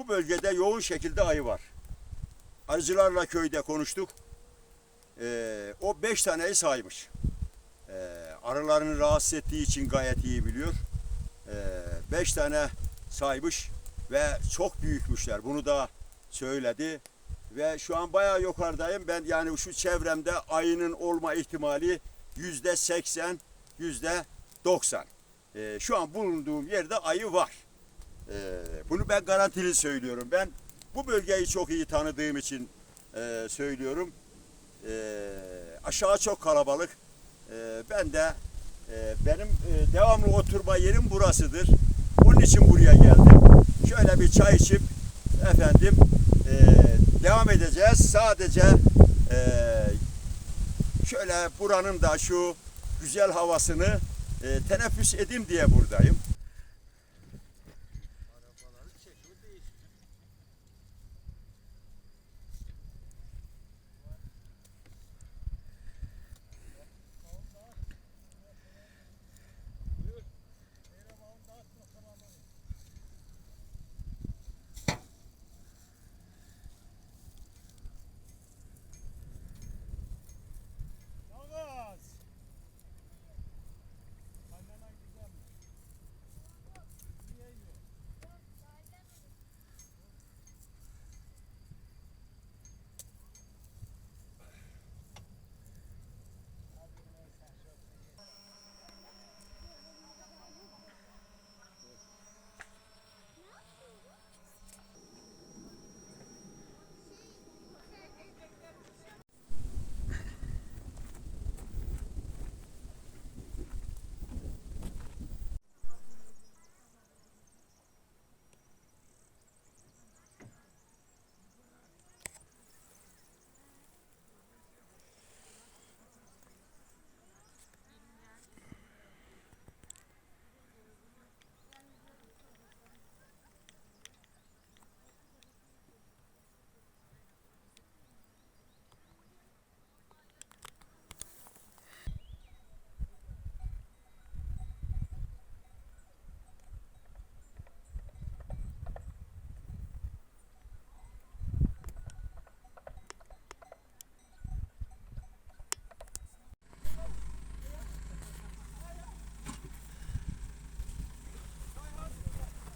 bu bölgede yoğun şekilde ayı var. Arıcılarla köyde konuştuk. Ee, o beş taneyi saymış. Ee, arılarını rahatsız ettiği için gayet iyi biliyor. Ee, beş tane saymış ve çok büyükmüşler. Bunu da söyledi. Ve şu an bayağı yukarıdayım. Ben yani şu çevremde ayının olma ihtimali yüzde seksen, yüzde doksan. Ee, şu an bulunduğum yerde ayı var. Ee, bunu ben garantili söylüyorum. Ben bu bölgeyi çok iyi tanıdığım için e, söylüyorum. Ee, aşağı çok kalabalık. Ee, ben de e, benim e, devamlı oturma yerim burasıdır. Onun için buraya geldim. Şöyle bir çay içip efendim e, devam edeceğiz. Sadece e, şöyle buranın da şu güzel havasını e, teneffüs edeyim diye buradayım. Peace.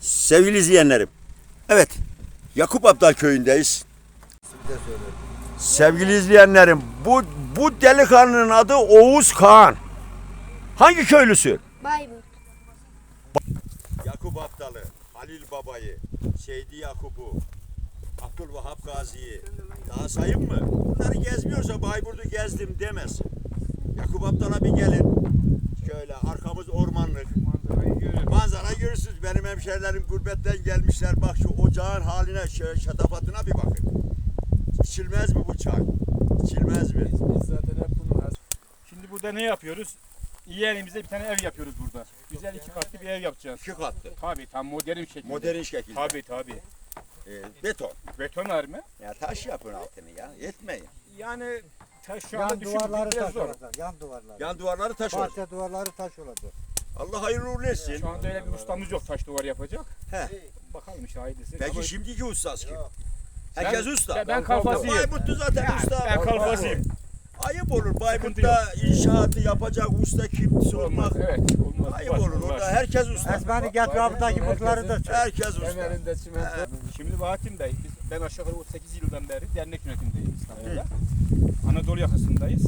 Sevgili izleyenlerim. Evet. Yakup Abdal köyündeyiz. Sevgili izleyenlerim, bu bu delikanlının adı Oğuz Kağan. Hangi köylüsü? Bayburt. Yakup Abdal'ı, Halil Baba'yı, Seydi Yakup'u, Abdülvahap Gazi'yi daha sayayım mı? Bunları gezmiyorsa Bayburt'u gezdim demez. Yakup Abdal'a bir gelin. Şöyle arkamız ormanlık. Manzara görürsünüz. Benim hemşerilerim gurbetten gelmişler. Bak şu ocağın haline, şöyle şatafatına bir bakın. İçilmez mi bu çay? İçilmez mi? Biz zaten hep bunu Şimdi burada ne yapıyoruz? Yeğenimize bir tane ev yapıyoruz burada. Güzel iki katlı bir ev yapacağız. İki katlı. Tabii tam modern şekilde. Modern şekilde. Tabii tabii. Ee, beton. Beton mı? Ya taş yapın altını ya. Yetmeyin. Yani taş şu anda Yan duvarları biraz taş zor. olacak. Yan duvarları. Yan duvarları taş olacak. Bahçe duvarları taş olacak. Allah hayırlı uğurlu etsin. Şu anda öyle bir ustamız yok taş duvar yapacak. He. Bakalım işte hayırlısı. Peki şimdiki ustası kim? Herkes usta. ben- ben kalfasıyım. Bayburt'ta zaten usta. ben kalfasıyım. Ayıp olur. Bayburt'ta inşaatı yapacak usta kimse Olmaz. olmaz. Evet. Olmaz. Ayıp olur. var. Orada herkes usta. Esmani get rabıtaki mutları da çek. Herkes usta. Kemerinde çimento. Şimdi Bahattin Bey, biz, ben aşağı yukarı 38 yıldan beri dernek yönetimindeyim İstanbul'da. Anadolu yakasındayız.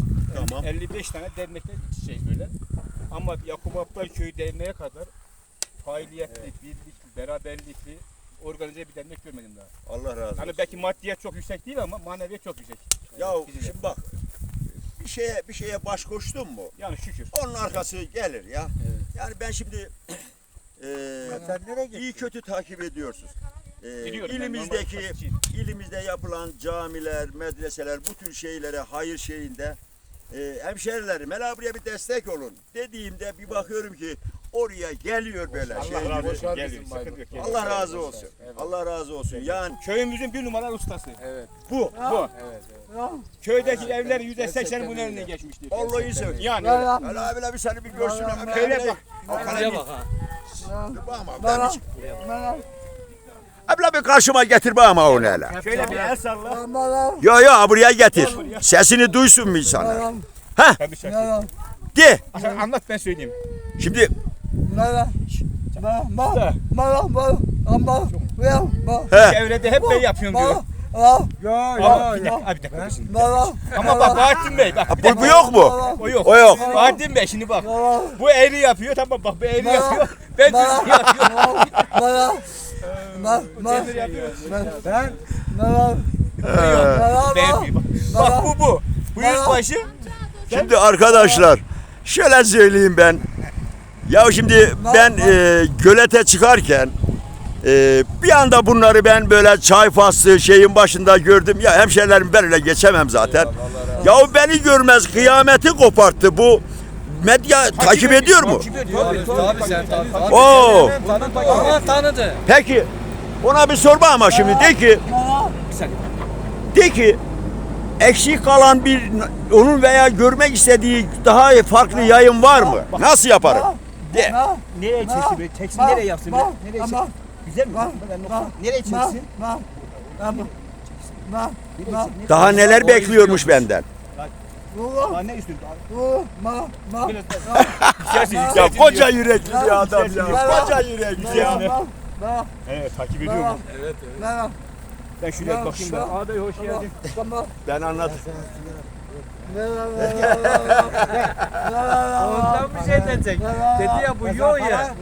Tamam. 55 tane dernekle iç içeyiz böyle. Ama Yakup Abdal Köyü Derneği'ne kadar faaliyetli, birlik, beraberlikli, organize bir dernek görmedim daha. Allah razı olsun. Hani belki maddiyet çok yüksek değil ama maneviyet çok yüksek. Ya de. şimdi bak şeye bir şeye baş koştun mu? Yani şükür. Onun arkası gelir ya. Yani ben şimdi e, nereye iyi kötü takip ediyorsunuz. E, Biliyorum ilimizdeki ilimizde yapılan camiler, medreseler bu tür şeylere hayır şeyinde e, hemşerilerim hele buraya bir destek olun dediğimde bir bakıyorum ki oraya geliyor böyle şey. Allah razı olsun. Geliyor, geliyor. Allah razı olsun. Evet. Allah razı olsun. Yani Köyümüzün bir numaralı ustası. Evet, bu. Bu. evet, evet. Köydeki evlerin yüzde Gerçekten bunun eline geçmiştir. Vallahi sevdim. Yani öyle. Hele abiler bir seni bir görsün. Abi, Köyle bak. Bakma ben bir Abla bir karşıma getir bana onu hele. Şöyle bir el salla. Yo yo buraya getir. Sesini duysun mu insanlar? Şarkı. De. Anlat ben söyleyeyim. Şimdi. Çevrede hep ben yapıyorum diyor. Yo Ama bir dakika, abi bir dakika. dur şimdi. Ama bak Bahattin Bey bak. Bu, bu yok mu? O yok. O yok. Bahattin Bey şimdi bak. Bu eğri yapıyor tamam bak bu eğri yapıyor. Ben düz yapıyorum. Demir yapıyor. Ben Beğenmiyor bak. Bak bu bu. Bu yüzbaşı. Şimdi arkadaşlar şöyle söyleyeyim ben. Ya şimdi ben e, gölete çıkarken e, bir anda bunları ben böyle çay faslı şeyin başında gördüm. Ya hemşerilerim ben öyle geçemem zaten. Ya o beni görmez kıyameti koparttı bu. Medya takip ediyor mu? Takip ediyor. Tabii tabii sen tabii. Oo. Ama tanıdı. Peki ona bir sorma ama şimdi de ki de ki eksik kalan bir onun veya görmek istediği daha farklı yayın var mı? Nasıl yaparım? De. Nereye çeksin? Çeksin nereye yapsın? Nereye çeksin? Güzel mi? Nereye çeksin? Daha neler bekliyormuş benden? Ne istiyorsun? Ya koca yürekli bir adam ya. Koca yürekli ya. Evet takip ediyor mu? Evet evet. Ben şuraya bakayım ben. Abi hoş geldin. Ben anlat. Ondan bir şey diyecek. Dedi ya bu yok ya.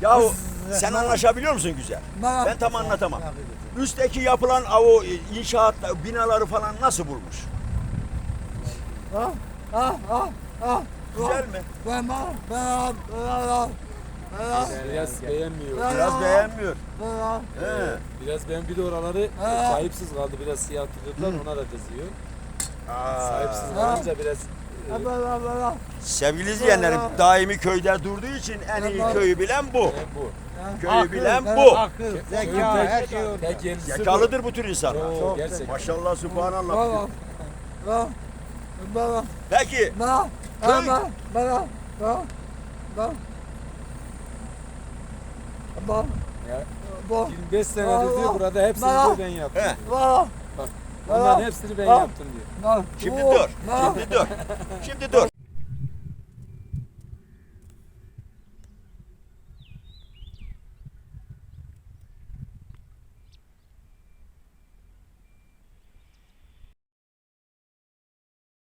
Ya sen anlaşabiliyor musun güzel? Ben tam anlatamam. Üstteki yapılan o inşaat binaları falan nasıl bulmuş? Güzel mi? Biraz beğenmiyor. Biraz beğenmiyor. He. Biraz ben bir de oraları sahipsiz kaldı. Biraz siyah tutuyorlar ona da kızıyor. Sahipsiz kalınca biraz Sevgili izleyenlerim daimi köyde durduğu için en iyi köyü bilen bu. bu. Köyü bilen bu. Akıl, zeka, her şey orada. Zekalıdır bu tür insanlar. Oo, gerçekten. Maşallah subhanallah. Peki köy 25 senedir diyor burada hepsini diyor ben yaptım. Diyor. Bunların hepsini ben yaptım diyor. Şimdi dur. Şimdi dur.